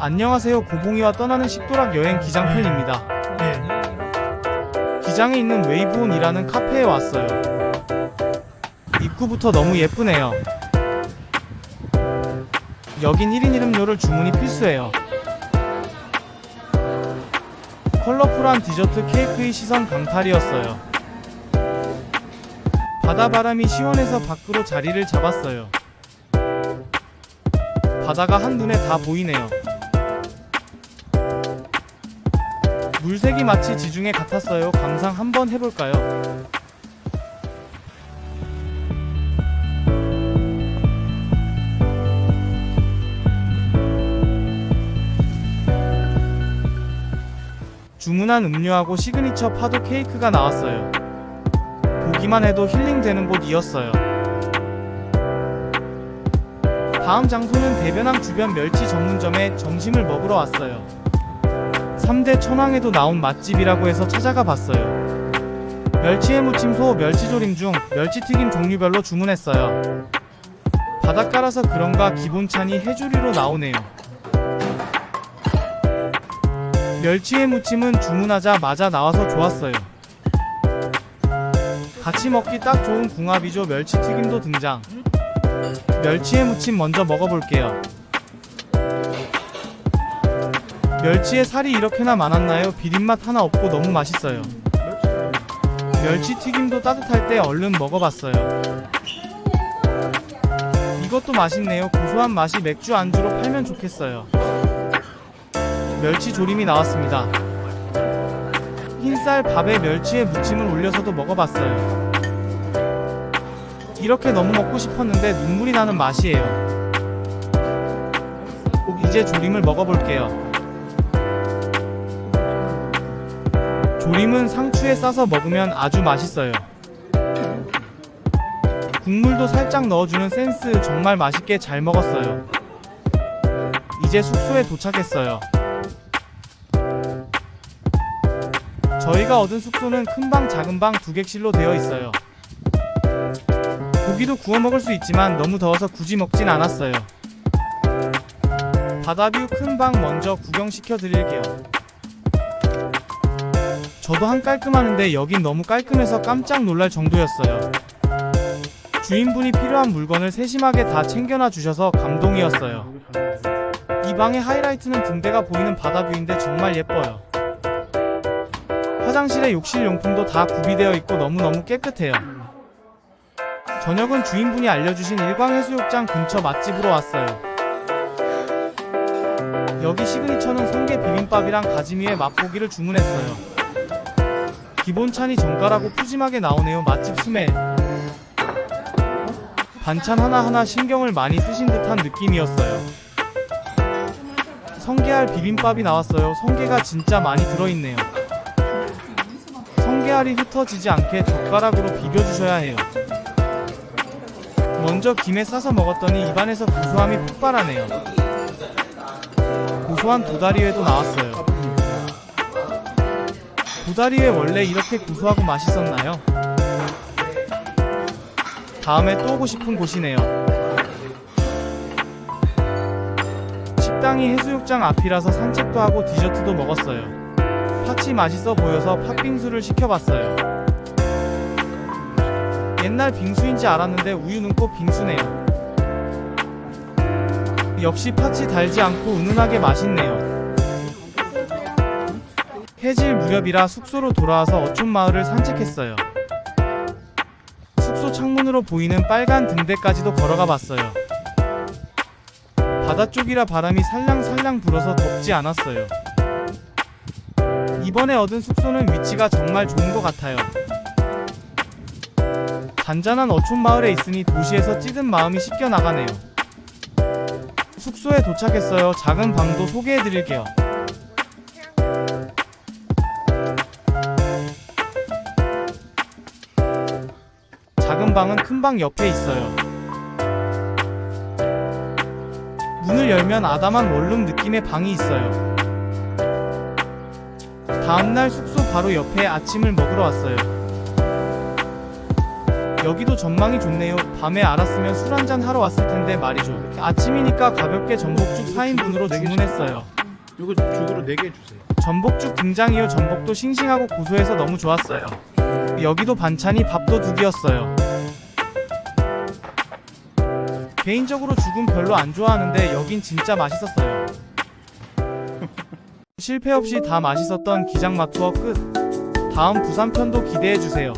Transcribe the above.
안녕하세요 고봉이와 떠나는 식도락 여행 기장편입니다. 예. 기장에 있는 웨이브온이라는 카페에 왔어요. 입구부터 너무 예쁘네요. 여긴 1인 1음료를 주문이 필수예요. 컬러풀한 디저트 케이크의 시선 강탈이었어요. 바다 바람이 시원해서 밖으로 자리를 잡았어요. 바다가 한눈에 다 보이네요. 물색이 마치 지중해 같았어요. 감상 한번 해볼까요? 주문한 음료하고 시그니처 파도 케이크가 나왔어요. 보기만 해도 힐링되는 곳이었어요. 다음 장소는 대변항 주변 멸치 전문점에 점심을 먹으러 왔어요. 3대 천왕에도 나온 맛집이라고 해서 찾아가 봤어요. 멸치에 무침 소 멸치조림 중 멸치튀김 종류별로 주문했어요. 바닷가라서 그런가 기본찬이 해조류로 나오네요. 멸치회 무침은 주문하자마자 나와서 좋았어요. 같이 먹기 딱 좋은 궁합이죠. 멸치튀김도 등장. 멸치회 무침 먼저 먹어볼게요. 멸치에 살이 이렇게나 많았나요? 비린맛 하나 없고 너무 맛있어요. 멸치 튀김도 따뜻할 때 얼른 먹어봤어요. 이것도 맛있네요. 고소한 맛이 맥주 안주로 팔면 좋겠어요. 멸치 조림이 나왔습니다. 흰쌀 밥에 멸치에 무침을 올려서도 먹어봤어요. 이렇게 너무 먹고 싶었는데 눈물이 나는 맛이에요. 이제 조림을 먹어볼게요. 조림은 상추에 싸서 먹으면 아주 맛있어요. 국물도 살짝 넣어주는 센스 정말 맛있게 잘 먹었어요. 이제 숙소에 도착했어요. 저희가 얻은 숙소는 큰 방, 작은 방 두 객실로 되어 있어요. 고기도 구워 먹을 수 있지만 너무 더워서 굳이 먹진 않았어요. 바다뷰 큰 방 먼저 구경시켜 드릴게요. 저도 한 깔끔하는데 여긴 너무 깔끔해서 깜짝 놀랄 정도였어요. 주인분이 필요한 물건을 세심하게 다 챙겨놔 주셔서 감동이었어요. 이 방의 하이라이트는 등대가 보이는 바다뷰인데 정말 예뻐요. 화장실에 욕실 용품도 다 구비되어 있고 너무너무 깨끗해요. 저녁은 주인분이 알려주신 일광해수욕장 근처 맛집으로 왔어요. 여기 시그니처는 성게 비빔밥이랑 가지미에 맛보기를 주문했어요. 기본 찬이 정갈하고 푸짐하게 나오네요. 맛집 스멜. 반찬 하나하나 신경을 많이 쓰신 듯한 느낌이었어요. 성게알 비빔밥이 나왔어요. 성게가 진짜 많이 들어있네요. 성게알이 흩어지지 않게 젓가락으로 비벼주셔야 해요. 먼저 김에 싸서 먹었더니 입안에서 고소함이 폭발하네요. 고소한 도다리회도 나왔어요. 도다리회 원래 이렇게 고소하고 맛있었나요? 다음에 또 오고 싶은 곳이네요. 식당이 해수욕장 앞이라서 산책도 하고 디저트도 먹었어요. 팥이 맛있어 보여서 팥빙수를 시켜봤어요. 옛날 빙수인지 알았는데 우유는 꼭 빙수네요. 역시 팥이 달지 않고 은은하게 맛있네요. 해질 무렵이라 숙소로 돌아와서 어촌마을을 산책했어요. 숙소 창문으로 보이는 빨간 등대까지도 걸어가 봤어요. 바다 쪽이라 바람이 살랑살랑 불어서 덥지 않았어요. 이번에 얻은 숙소는 위치가 정말 좋은 것 같아요. 잔잔한 어촌 마을에 있으니 도시에서 찌든 마음이 씻겨 나가네요. 숙소에 도착했어요. 작은 방도 소개해 드릴게요. 방은 큰 방 옆에 있어요. 문을 열면 아담한 원룸 느낌의 방이 있어요. 다음날 숙소 바로 옆에 아침을 먹으러 왔어요. 여기도 전망이 좋네요. 밤에 알았으면 술 한잔 하러 왔을 텐데 말이죠. 아침이니까 가볍게 전복죽 4인분으로 주문했어요. 이거 죽으로 4개 주세요. 전복죽 등장 이후 전복도 싱싱하고 고소해서 너무 좋았어요. 여기도 반찬이 밥도둑이었어요. 개인적으로 죽은 별로 안 좋아하는데 여긴 진짜 맛있었어요. 실패 없이 다 맛있었던 기장마 투어 끝. 다음 부산 편도 기대해 주세요.